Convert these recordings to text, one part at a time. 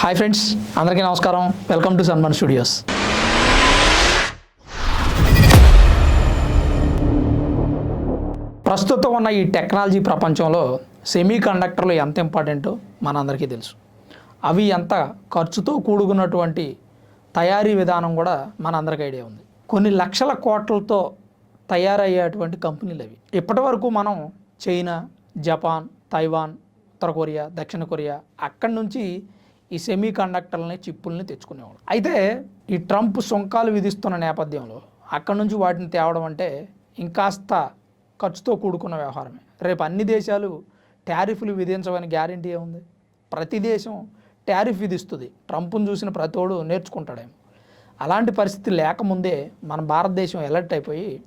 Hi friends అందరికీ నమస్కారం. Welcome to సన్మన్ studios ప్రస్తుతం ఉన్న ఈ టెక్నాలజీ ప్రపంచంలో సెమీ కండక్టర్లు ఎంత ఇంపార్టెంటో మనందరికీ తెలుసు. అవి ఎంత ఖర్చుతో కూడుకున్నటువంటి తయారీ విధానం కూడా మనందరికీ ఐడియా ఉంది. కొన్ని లక్షల కోట్లతో తయారయ్యేటువంటి కంపెనీలు అవి. ఇప్పటి వరకు మనం చైనా జపాన్ తైవాన్ ఉత్తర కొరియా దక్షిణ కొరియా అక్కడి నుంచి ఈ సెమీ కండక్టర్లని చిప్పుల్ని తెచ్చుకునేవాడు అయితే ఈ ట్రంప్ సుంకాలు విధిస్తున్న నేపథ్యంలో అక్కడి నుంచి వాటిని తేవడం అంటే ఇంకాస్త ఖర్చుతో కూడుకున్న వ్యవహారమే. రేపు అన్ని దేశాలు టారిఫ్లు విధించవని గ్యారంటీ ఏముంది? ప్రతి దేశం టారిఫ్ విధిస్తుంది. ట్రంప్ను చూసిన ప్రతోడు నేర్చుకుంటాడేమో. అలాంటి పరిస్థితి లేకముందే మన భారతదేశం ఎలర్ట్ అయిపోయి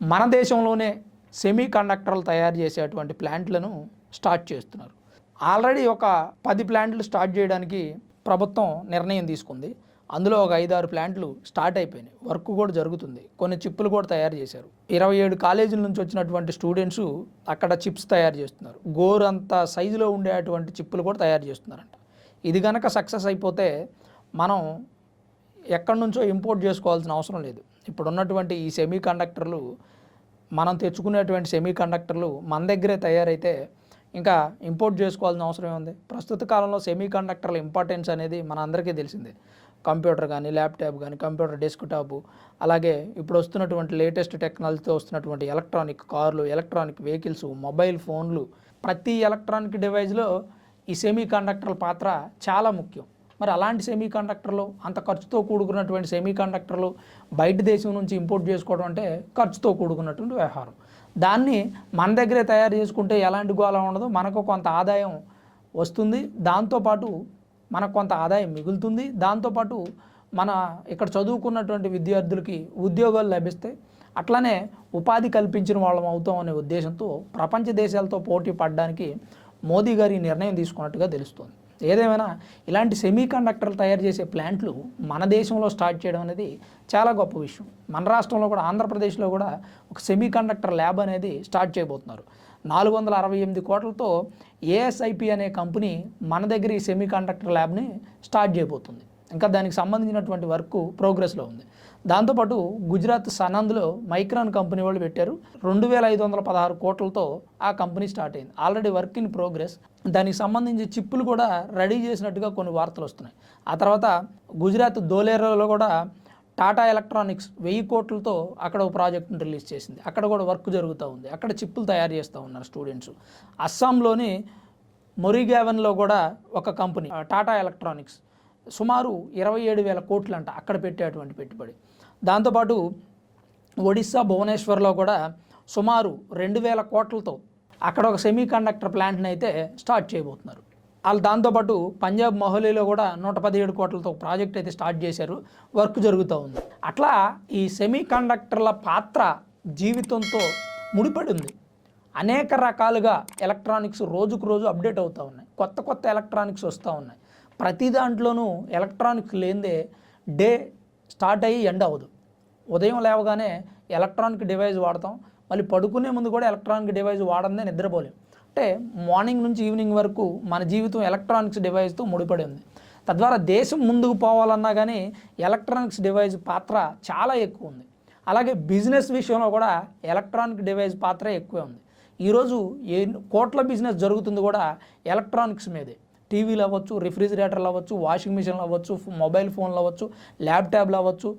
మన దేశంలోనే సెమీ కండక్టర్లు తయారు చేసేటువంటి ప్లాంట్లను స్టార్ట్ చేస్తున్నారు. ఆల్రెడీ ఒక పది ప్లాంట్లు స్టార్ట్ చేయడానికి ప్రభుత్వం నిర్ణయం తీసుకుంది. అందులో ఒక ఐదారు ప్లాంట్లు స్టార్ట్ అయిపోయినాయి. వర్క్ కూడా జరుగుతుంది. కొన్ని చిప్పులు కూడా తయారు చేశారు. ఇరవై ఏడు కాలేజీల నుంచి వచ్చినటువంటి స్టూడెంట్స్ అక్కడ చిప్స్ తయారు చేస్తున్నారు. గోరు అంత సైజులో ఉండేటువంటి చిప్పులు కూడా తయారు చేస్తున్నారంట. ఇది కనుక సక్సెస్ అయిపోతే మనం ఎక్కడి నుంచో ఇంపోర్ట్ చేసుకోవాల్సిన అవసరం లేదు. ఇప్పుడు ఉన్నటువంటి ఈ సెమీ కండక్టర్లు మనం తెచ్చుకునేటువంటి సెమీ కండక్టర్లు మన దగ్గరే తయారైతే ఇంకా ఇంపోర్ట్ చేసుకోవాల్సిన అవసరం ఏముంది ప్రస్తుత కాలంలో సెమీ కండక్టర్ల ఇంపార్టెన్స్ అనేది మన అందరికీ తెలిసిందే. కంప్యూటర్ కానీ ల్యాప్టాప్ కానీ కంప్యూటర్ డెస్క్టాప్ అలాగే ఇప్పుడు వస్తున్నటువంటి లేటెస్ట్ టెక్నాలజీతో వస్తున్నటువంటి ఎలక్ట్రానిక్ కార్లు ఎలక్ట్రానిక్ వెహికల్స్ మొబైల్ ఫోన్లు ప్రతి ఎలక్ట్రానిక్ డివైస్లో ఈ సెమీ కండక్టర్ల పాత్ర చాలా ముఖ్యం. మరి అలాంటి సెమీ కండక్టర్లు అంత ఖర్చుతో కూడుకున్నటువంటి సెమీ కండక్టర్లు బయట దేశం నుంచి ఇంపోర్ట్ చేసుకోవడం అంటే ఖర్చుతో కూడుకున్నటువంటి వ్యవహారం. దాన్ని మన దగ్గరే తయారు చేసుకుంటే ఎలాంటి గోళ ఉండదు. మనకు కొంత ఆదాయం వస్తుంది. దాంతోపాటు మనకు కొంత ఆదాయం మిగులుతుంది. దాంతోపాటు మన ఇక్కడ చదువుకున్నటువంటి విద్యార్థులకి ఉద్యోగాలు లభిస్తాయి అట్లనే ఉపాధి కల్పించిన వాళ్ళం అవుతాం అనే ఉద్దేశంతో ప్రపంచ దేశాలతో పోటీ పడడానికి మోదీ గారు ఈ నిర్ణయం తీసుకున్నట్టుగా తెలుస్తుంది. ఏదేమైనా ఇలాంటి సెమీ కండక్టర్లు తయారు చేసే ప్లాంట్లు మన దేశంలో స్టార్ట్ చేయడం అనేది చాలా గొప్ప విషయం. మన రాష్ట్రంలో కూడా ఆంధ్రప్రదేశ్లో కూడా ఒక సెమీ కండక్టర్ ల్యాబ్ అనేది స్టార్ట్ చేయబోతున్నారు. నాలుగు వందల అరవై ఎనిమిది కోట్లతో ఏఎస్ఐపి అనే కంపెనీ మన దగ్గర ఈ సెమీ కండక్టర్ ల్యాబ్ని స్టార్ట్ చేయబోతుంది. ఇంకా దానికి సంబంధించినటువంటి వర్క్ ప్రోగ్రెస్లో ఉంది. దాంతోపాటు గుజరాత్ సనంద్లో మైక్రాన్ కంపెనీ వాళ్ళు పెట్టారు. రెండు వేల ఐదు వందల పదహారు కోట్లతో ఆ కంపెనీ స్టార్ట్ అయింది. Already work in progress. దానికి సంబంధించి చిప్పులు కూడా రెడీ చేసినట్టుగా కొన్ని వార్తలు వస్తున్నాయి. ఆ తర్వాత గుజరాత్ దోలేరులో కూడా టాటా ఎలక్ట్రానిక్స్ వెయ్యి కోట్లతో అక్కడ ఒక ప్రాజెక్ట్ను రిలీజ్ చేసింది. అక్కడ కూడా వర్క్ జరుగుతూ ఉంది. అక్కడ చిప్పులు తయారు చేస్తూ ఉన్నారు స్టూడెంట్స్. అస్సాంలోని మొరిగావెన్లో కూడా ఒక కంపెనీ టాటా ఎలక్ట్రానిక్స్ సుమారు ఇరవై ఏడు వేల కోట్లంట అక్కడ పెట్టేటువంటి పెట్టుబడి. దాంతోపాటు ఒడిస్సా భువనేశ్వర్లో కూడా సుమారు రెండు వేల కోట్లతో అక్కడ ఒక సెమీ కండక్టర్ ప్లాంట్ని అయితే స్టార్ట్ చేయబోతున్నారు. వాళ్ళు దాంతోపాటు పంజాబ్ మొహలీలో కూడా నూట పదిహేడు కోట్లతో ప్రాజెక్ట్ అయితే స్టార్ట్ చేశారు. వర్క్ జరుగుతూ ఉంది. అట్లా ఈ సెమీ కండక్టర్ల పాత్ర జీవితంతో ముడిపడి ఉంది. అనేక రకాలుగా ఎలక్ట్రానిక్స్ రోజుకు రోజు అప్డేట్ అవుతూ ఉన్నాయి. కొత్త కొత్త ఎలక్ట్రానిక్స్ వస్తూ ఉన్నాయి. ప్రతి దాంట్లోనూ ఎలక్ట్రానిక్ లేనిదే డే స్టార్ట్ అయ్యి ఎండ్ అవ్వదు. ఉదయం లేవగానే ఎలక్ట్రానిక్ డివైస్ వాడతాం. మళ్ళీ పడుకునే ముందు కూడా ఎలక్ట్రానిక్ డివైస్ వాడందే నిద్రపోలేం. అంటే మార్నింగ్ నుంచి ఈవినింగ్ వరకు మన జీవితం ఎలక్ట్రానిక్స్ డివైస్తో ముడిపడి ఉంది. తద్వారా దేశం ముందుకు పోవాలన్నా కానీ ఎలక్ట్రానిక్స్ డివైస్ పాత్ర చాలా ఎక్కువ ఉంది. అలాగే బిజినెస్ విషయంలో కూడా ఎలక్ట్రానిక్ డివైస్ పాత్ర ఎక్కువే ఉంది. ఈరోజు ఏ కోట్ల బిజినెస్ జరుగుతుంది కూడా ఎలక్ట్రానిక్స్ మీదే. టీవీలు అవ్వచ్చు రిఫ్రిజిరేటర్లు అవ్వచ్చు వాషింగ్ మిషన్లు అవ్వచ్చు మొబైల్ ఫోన్లు అవ్వచ్చు ల్యాప్టాప్లు అవ్వచ్చు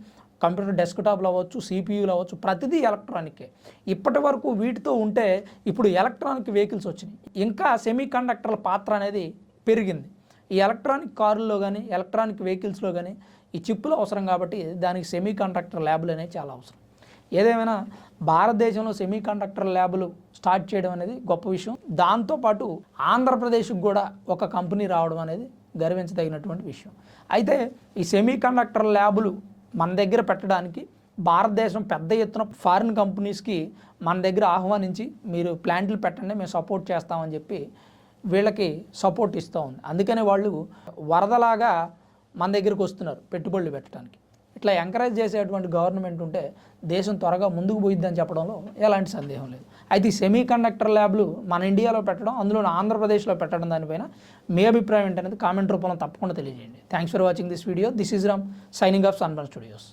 కంప్యూటర్ డెస్క్టాప్లు అవ్వచ్చు సిపియూలు అవ్వచ్చు ప్రతిదీ ఎలక్ట్రానికే. ఇప్పటి వరకు వీటితో ఉంటే ఇప్పుడు ఎలక్ట్రానిక్ వెహికల్స్ వచ్చినాయి. ఇంకా సెమీ కండక్టర్ల పాత్ర అనేది పెరిగింది. ఈ ఎలక్ట్రానిక్ కారుల్లో కానీ ఎలక్ట్రానిక్ వెహికల్స్లో కానీ ఈ చిప్పులు అవసరం కాబట్టి దానికి సెమీ కండక్టర్ ల్యాబులు అనేవి చాలా అవసరం. ఏదేమైనా భారతదేశంలో సెమీ కండక్టర్ ల్యాబులు స్టార్ట్ చేయడం అనేది గొప్ప విషయం. దాంతోపాటు ఆంధ్రప్రదేశ్కి కూడా ఒక కంపెనీ రావడం అనేది గర్వించదగినటువంటి విషయం. అయితే ఈ సెమీ కండక్టర్ ల్యాబులు మన దగ్గర పెట్టడానికి భారతదేశం పెద్ద ఎత్తున ఫారిన్ కంపెనీస్కి మన దగ్గర ఆహ్వానించి మీరు ప్లాంట్లు పెట్టండి మేము సపోర్ట్ చేస్తామని చెప్పి వీళ్ళకి సపోర్ట్ ఇస్తూ ఉంది. అందుకనే వాళ్ళు వరదలాగా మన దగ్గరికి వస్తున్నారు పెట్టుబడులు పెట్టడానికి. ఇట్లా ఎంకరేజ్ చేసేటువంటి గవర్నమెంట్ ఉంటే దేశం త్వరగా ముందుకు పోయిద్దని చెప్పడంలో ఎలాంటి సందేహం లేదు. అయితే ఈ సెమీ కండక్టర్ ల్యాబ్లు మన ఇండియాలో పెట్టడం అందులో ఆంధ్రప్రదేశ్లో పెట్టడం దానిపైన మీ అభిప్రాయం ఏంటనేది కామెంట్ రూపంలో తప్పకుండా తెలియజేయండి. Thanks for watching this video this is Ram signing off Sunburn Studios